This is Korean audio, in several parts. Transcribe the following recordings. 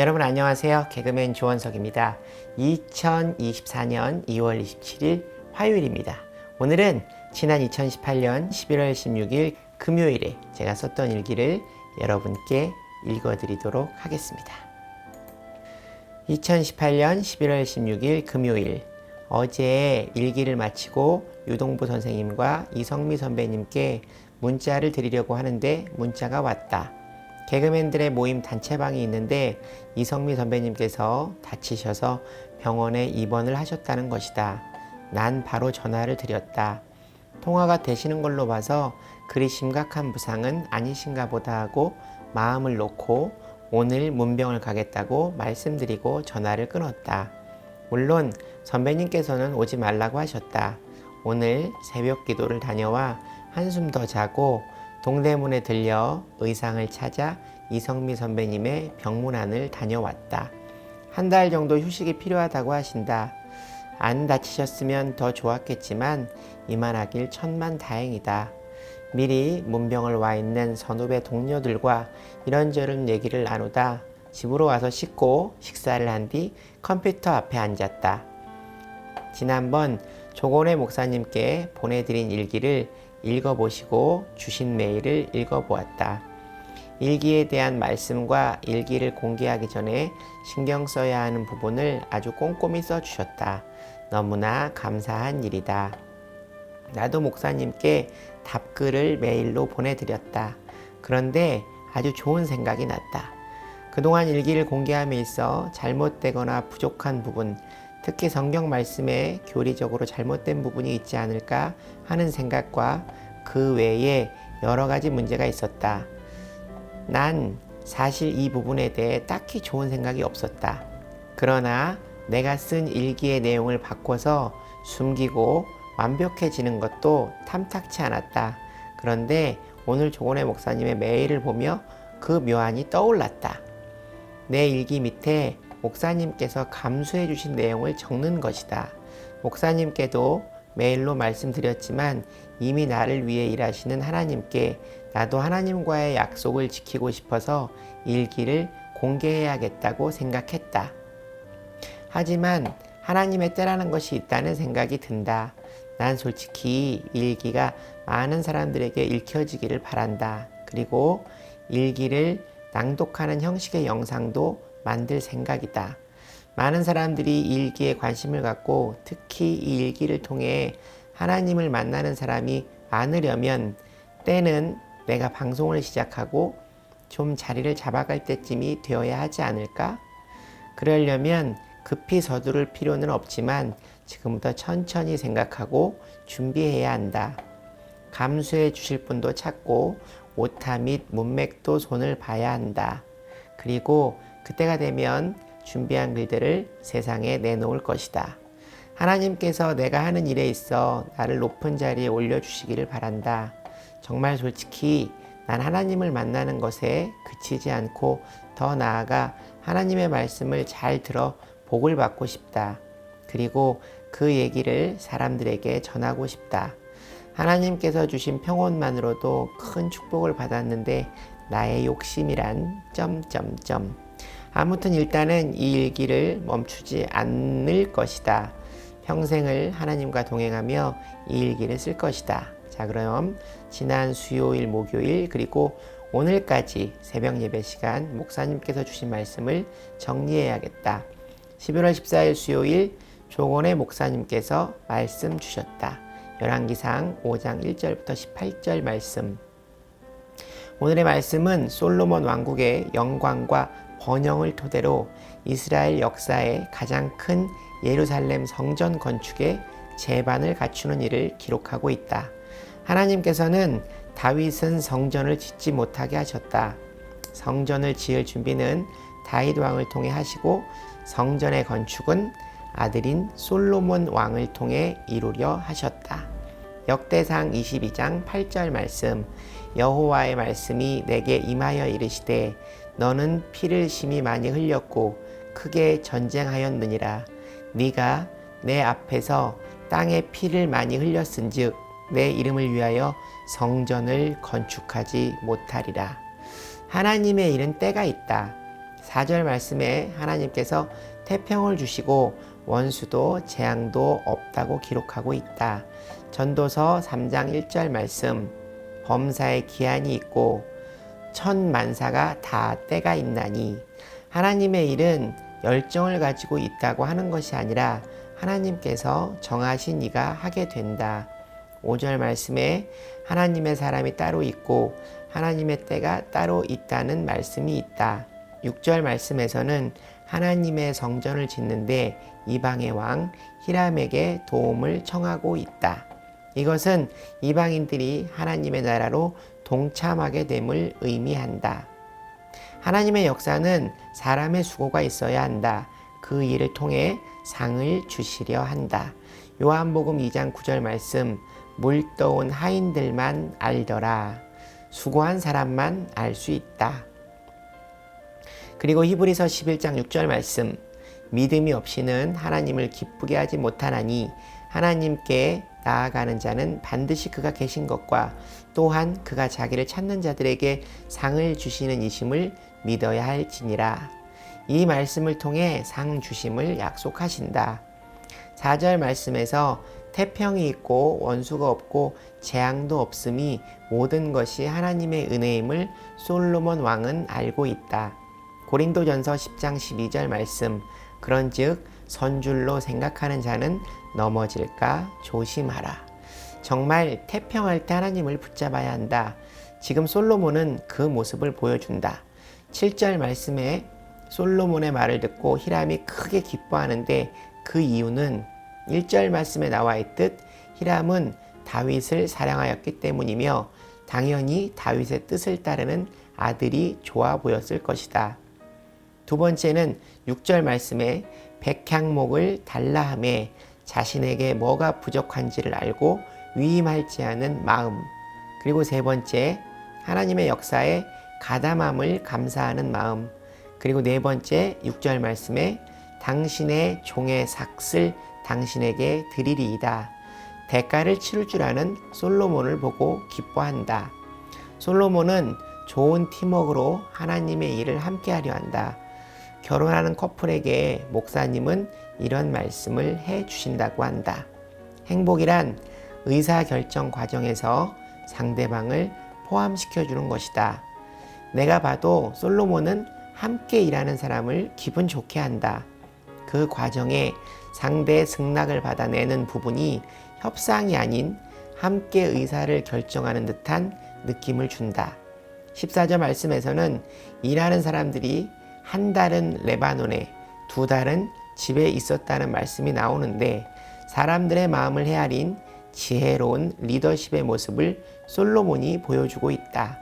여러분 안녕하세요. 개그맨 조원석입니다. 2024년 2월 27일 화요일입니다. 오늘은 지난 2018년 11월 16일 금요일에 제가 썼던 일기를 여러분께 읽어드리도록 하겠습니다. 2018년 11월 16일 금요일 어제 일기를 마치고 유동부 선생님과 이성미 선배님께 문자를 드리려고 하는데 문자가 왔다. 개그맨들의 모임 단체방이 있는데 이성미 선배님께서 다치셔서 병원에 입원을 하셨다는 것이다. 난 바로 전화를 드렸다. 통화가 되시는 걸로 봐서 그리 심각한 부상은 아니신가 보다 하고 마음을 놓고 오늘 문병을 가겠다고 말씀드리고 전화를 끊었다. 물론 선배님께서는 오지 말라고 하셨다. 오늘 새벽 기도를 다녀와 한숨 더 자고 동대문에 들려 의상을 찾아 이성미 선배님의 병문안을 다녀왔다. 한 달 정도 휴식이 필요하다고 하신다. 안 다치셨으면 더 좋았겠지만 이만하길 천만 다행이다. 미리 문병을 와 있는 선후배 동료들과 이런저런 얘기를 나누다 집으로 와서 씻고 식사를 한 뒤 컴퓨터 앞에 앉았다. 지난번 조건의 목사님께 보내드린 일기를 읽어보시고 주신 메일을 읽어보았다. 일기에 대한 말씀과 일기를 공개하기 전에 신경 써야 하는 부분을 아주 꼼꼼히 써주셨다. 너무나 감사한 일이다. 나도 목사님께 답글을 메일로 보내드렸다. 그런데 아주 좋은 생각이 났다. 그동안 일기를 공개함에 있어 잘못되거나 부족한 부분, 특히 성경 말씀에 교리적으로 잘못된 부분이 있지 않을까 하는 생각과 그 외에 여러 가지 문제가 있었다. 난 사실 이 부분에 대해 딱히 좋은 생각이 없었다. 그러나 내가 쓴 일기의 내용을 바꿔서 숨기고 완벽해지는 것도 탐탁치 않았다. 그런데 오늘 조건의 목사님의 메일을 보며 그 묘안이 떠올랐다. 내 일기 밑에 목사님께서 감수해 주신 내용을 적는 것이다. 목사님께도 메일로 말씀드렸지만 이미 나를 위해 일하시는 하나님께 나도 하나님과의 약속을 지키고 싶어서 일기를 공개해야겠다고 생각했다. 하지만 하나님의 때라는 것이 있다는 생각이 든다. 난 솔직히 일기가 많은 사람들에게 읽혀지기를 바란다. 그리고 일기를 낭독하는 형식의 영상도 만들 생각이다. 많은 사람들이 일기에 관심을 갖고 특히 이 일기를 통해 하나님을 만나는 사람이 많으려면 때는 내가 방송을 시작하고 좀 자리를 잡아갈 때쯤이 되어야 하지 않을까? 그러려면 급히 서두를 필요는 없지만 지금부터 천천히 생각하고 준비해야 한다. 감수해 주실 분도 찾고 오타 및 문맥도 손을 봐야 한다. 그리고 그때가 되면 준비한 글들을 세상에 내놓을 것이다. 하나님께서 내가 하는 일에 있어 나를 높은 자리에 올려주시기를 바란다. 정말 솔직히 난 하나님을 만나는 것에 그치지 않고 더 나아가 하나님의 말씀을 잘 들어 복을 받고 싶다. 그리고 그 얘기를 사람들에게 전하고 싶다. 하나님께서 주신 평온만으로도 큰 축복을 받았는데 나의 욕심이란 점점점. 아무튼 일단은 이 일기를 멈추지 않을 것이다. 평생을 하나님과 동행하며 이 일기를 쓸 것이다. 자, 그럼 지난 수요일, 목요일, 그리고 오늘까지 새벽 예배 시간 목사님께서 주신 말씀을 정리해야겠다. 11월 14일 수요일 조건의 목사님께서 말씀 주셨다. 열왕기상 5장 1절부터 18절 말씀. 오늘의 말씀은 솔로몬 왕국의 영광과 번영을 토대로 이스라엘 역사의 가장 큰 예루살렘 성전 건축의 제반을 갖추는 일을 기록하고 있다. 하나님께서는 다윗은 성전을 짓지 못하게 하셨다. 성전을 지을 준비는 다윗 왕을 통해 하시고 성전의 건축은 아들인 솔로몬 왕을 통해 이루려 하셨다. 역대상 22장 8절 말씀 여호와의 말씀이 내게 임하여 이르시되 너는 피를 심히 많이 흘렸고 크게 전쟁하였느니라. 네가 내 앞에서 땅에 피를 많이 흘렸은즉 내 이름을 위하여 성전을 건축하지 못하리라. 하나님의 일은 때가 있다. 4절 말씀에 하나님께서 태평을 주시고 원수도 재앙도 없다고 기록하고 있다. 전도서 3장 1절 말씀 범사에 기한이 있고 천만사가 다 때가 있나니 하나님의 일은 열정을 가지고 있다고 하는 것이 아니라 하나님께서 정하신 이가 하게 된다. 5절 말씀에 하나님의 사람이 따로 있고 하나님의 때가 따로 있다는 말씀이 있다. 6절 말씀에서는 하나님의 성전을 짓는데 이방의 왕 히람에게 도움을 청하고 있다. 이것은 이방인들이 하나님의 나라로 동참하게 됨을 의미한다. 하나님의 역사는 사람의 수고가 있어야 한다. 그 일을 통해 상을 주시려 한다. 요한복음 2장 9절 말씀 물 떠온 하인들만 알더라. 수고한 사람만 알 수 있다. 그리고 히브리서 11장 6절 말씀 믿음이 없이는 하나님을 기쁘게 하지 못하나니 하나님께 나아가는 자는 반드시 그가 계신 것과 또한 그가 자기를 찾는 자들에게 상을 주시는 이심을 믿어야 할지니라. 이 말씀을 통해 상 주심을 약속하신다. 4절 말씀에서 태평이 있고 원수가 없고 재앙도 없음이 모든 것이 하나님의 은혜임을 솔로몬 왕은 알고 있다. 고린도전서 10장 12절 말씀 그런즉 선줄로 생각하는 자는 넘어질까 조심하라. 정말 태평할 때 하나님을 붙잡아야 한다. 지금 솔로몬은 그 모습을 보여준다. 7절 말씀에 솔로몬의 말을 듣고 히람이 크게 기뻐하는데 그 이유는 1절 말씀에 나와 있듯 히람은 다윗을 사랑하였기 때문이며 당연히 다윗의 뜻을 따르는 아들이 좋아 보였을 것이다. 두 번째는 6절 말씀에 백향목을 달라함에 자신에게 뭐가 부족한지를 알고 위임할지 않은 마음. 그리고 세 번째, 하나님의 역사에 가담함을 감사하는 마음. 그리고 네 번째, 6절 말씀에 당신의 종의 삭슬 당신에게 드리리이다. 대가를 치를 줄 아는 솔로몬을 보고 기뻐한다. 솔로몬은 좋은 팀워크로 하나님의 일을 함께 하려 한다. 결혼하는 커플에게 목사님은 이런 말씀을 해 주신다고 한다. 행복이란 의사 결정 과정에서 상대방을 포함시켜 주는 것이다. 내가 봐도 솔로몬은 함께 일하는 사람을 기분 좋게 한다. 그 과정에 상대의 승낙을 받아내는 부분이 협상이 아닌 함께 의사를 결정하는 듯한 느낌을 준다. 14절 말씀에서는 일하는 사람들이 한 달은 레바논에 두 달은 집에 있었다는 말씀이 나오는데 사람들의 마음을 헤아린 지혜로운 리더십의 모습을 솔로몬이 보여주고 있다.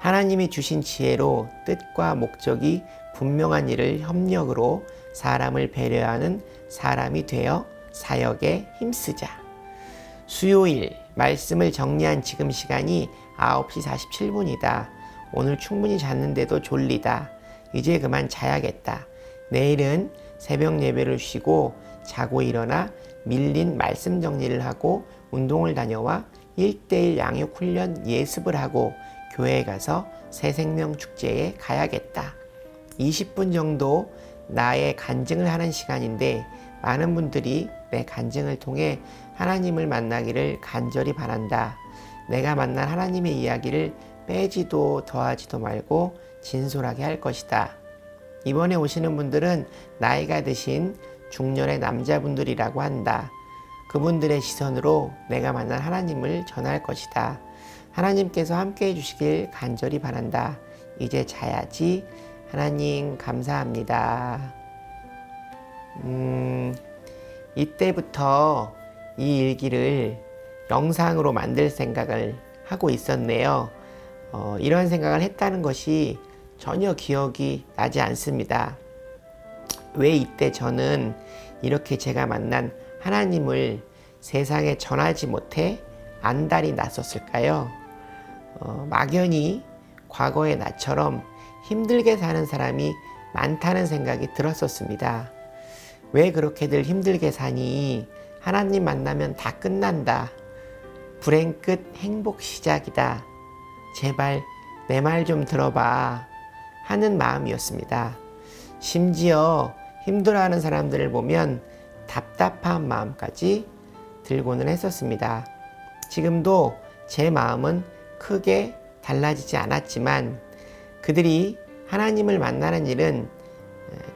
하나님이 주신 지혜로 뜻과 목적이 분명한 일을 협력으로 사람을 배려하는 사람이 되어 사역에 힘쓰자. 수요일 말씀을 정리한 지금 시간이 9시 47분이다. 오늘 충분히 잤는데도 졸리다. 이제 그만 자야겠다. 내일은 새벽 예배를 쉬고 자고 일어나 밀린 말씀 정리를 하고 운동을 다녀와 1대1 양육 훈련 예습을 하고 교회에 가서 새 생명 축제에 가야겠다. 20분 정도 나의 간증을 하는 시간인데 많은 분들이 내 간증을 통해 하나님을 만나기를 간절히 바란다. 내가 만난 하나님의 이야기를 빼지도 더하지도 말고 진솔하게 할 것이다. 이번에 오시는 분들은 나이가 드신 중년의 남자분들이라고 한다. 그분들의 시선으로 내가 만난 하나님을 전할 것이다. 하나님께서 함께 해주시길 간절히 바란다. 이제 자야지. 하나님, 감사합니다. 음, 이때부터 이 일기를 영상으로 만들 생각을 하고 있었네요. 어, 이런 생각을 했다는 것이 전혀 기억이 나지 않습니다. 왜 이때 저는 이렇게 제가 만난 하나님을 세상에 전하지 못해 안달이 났었을까요? 어, 막연히 과거의 나처럼 힘들게 사는 사람이 많다는 생각이 들었었습니다. 왜 그렇게들 힘들게 사니? 하나님 만나면 다 끝난다. 불행 끝 행복 시작이다. 제발 내 말 좀 들어봐. 하는 마음이었습니다. 심지어 힘들어하는 사람들을 보면 답답한 마음까지 들고는 했었습니다. 지금도 제 마음은 크게 달라지지 않았지만 그들이 하나님을 만나는 일은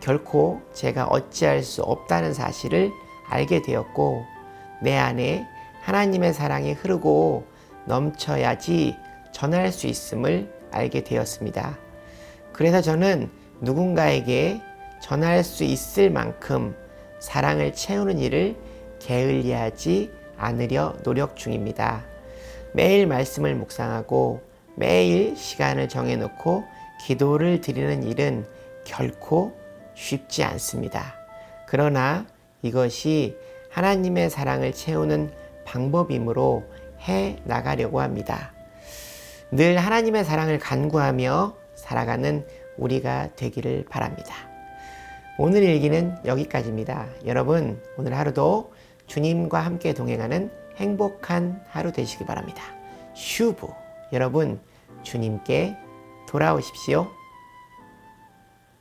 결코 제가 어찌할 수 없다는 사실을 알게 되었고 내 안에 하나님의 사랑이 흐르고 넘쳐야지 전할 수 있음을 알게 되었습니다. 그래서 저는 누군가에게 전할 수 있을 만큼 사랑을 채우는 일을 게을리하지 않으려 노력 중입니다. 매일 말씀을 묵상하고 매일 시간을 정해놓고 기도를 드리는 일은 결코 쉽지 않습니다. 그러나 이것이 하나님의 사랑을 채우는 방법이므로 해 나가려고 합니다. 늘 하나님의 사랑을 간구하며 살아가는 우리가 되기를 바랍니다. 오늘 일기는 여기까지입니다. 여러분, 오늘 하루도 주님과 함께 동행하는 행복한 하루 되시기 바랍니다. 슈브. 여러분, 주님께 돌아오십시오.